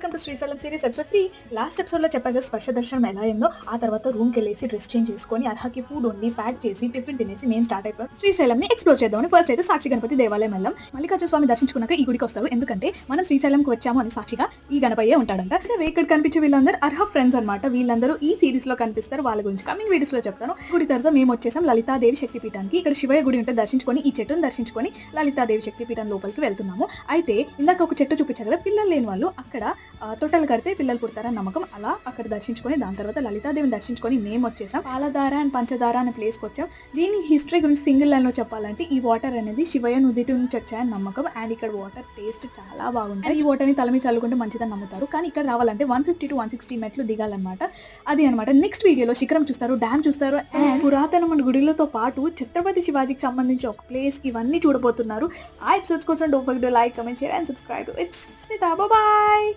Welcome to Srisailam series episode three last ఎపిసోడ్లో చెప్పగా స్పర్శ దర్శనం ఎలా అయిందో ఆ తర్వాత రూమ్కి వెళ్ళేసి డ్రెస్ చేంజ్ చేసుకొని అర్హకి ఫుడ్ ఉండి ప్యాక్ చేసి టిఫిన్ తినేసి మేము స్టార్ట్ అయిపోయాం. శ్రీశైలం ని ఎక్స్ప్లోర్ చేద్దామని ఫస్ట్ అయితే సాక్షి గణపతి దేవాలయం వెళ్ళాం. మల్లికార్జున స్వామి దర్శించుకున్నాక ఈ గుడికి వస్తారు. ఎందుకంటే మనం శ్రీశైలంకి వచ్చాము అని సాక్షిగా ఈ గణపయ్యే ఉంటాడంట. అంటే ఇక్కడ కనిపించే వీళ్ళందరూ అర్హ ఫ్రెండ్స్ అన్నమాట. వీళ్ళందరూ ఈ సిరీస్లో కనిపిస్తారు. వాళ్ళ గురించి కమింగ్ వీడియోస్లో చెప్తాను. గుడి తర్వాత మేము వచ్చేసాం లలితాదేవి శక్తిపీఠానికి. ఇక్కడ శివయ్య గుడి ఉంటే దర్శించుకొని ఈ చెట్టును దర్శించుకొని లలితాదేవి శక్తిపీఠం లోపలికి వెళ్తున్నాము. అయితే ఇందాక ఒక చెట్టు చూపించారు కదా పిల్లలు లేని వాళ్ళు. అక్కడ తొట్టలు కడితే పిల్లలు పుడతారని నమ్మకం. అలా అక్కడ దర్శించుకొని దాని తర్వాత లలితాదేవిని దర్శించుకొని మేము వచ్చేసాం. పాలధార అండ్ పంచదార అనే ప్లేస్కి వచ్చాం. దీని హిస్టరీ గురించి సింగిల్ లైన్లో చెప్పాలంటే ఈ వాటర్ అనేది శివయ్య నుదిటి నుంచి వచ్చాయని నమ్మకం. అండ్ ఇక్కడ వాటర్ టేస్ట్ చాలా బాగుంటుంది ఈ వాటర్ని తల తలమి చల్లుకుంటే మంచిదని నమ్ముతారు. కానీ ఇక్కడ రావాలంటే one fifty to one sixty మెట్లు దిగాలన్నమాట. అది అనమాట నెక్స్ట్ వీడియోలో శిఖరం చూస్తారు డ్యామ్ చూస్తారు. అండ్ పురాతనమైన గుడిలతో పాటు ఛత్రపతి శివాజీకి సంబంధించి ఒక ప్లేస్ ఇవన్నీ చూడబోతున్నారు. ఆ ఎపిసోడ్స్ కోసం don't do like comment share and subscribe it's Smita bye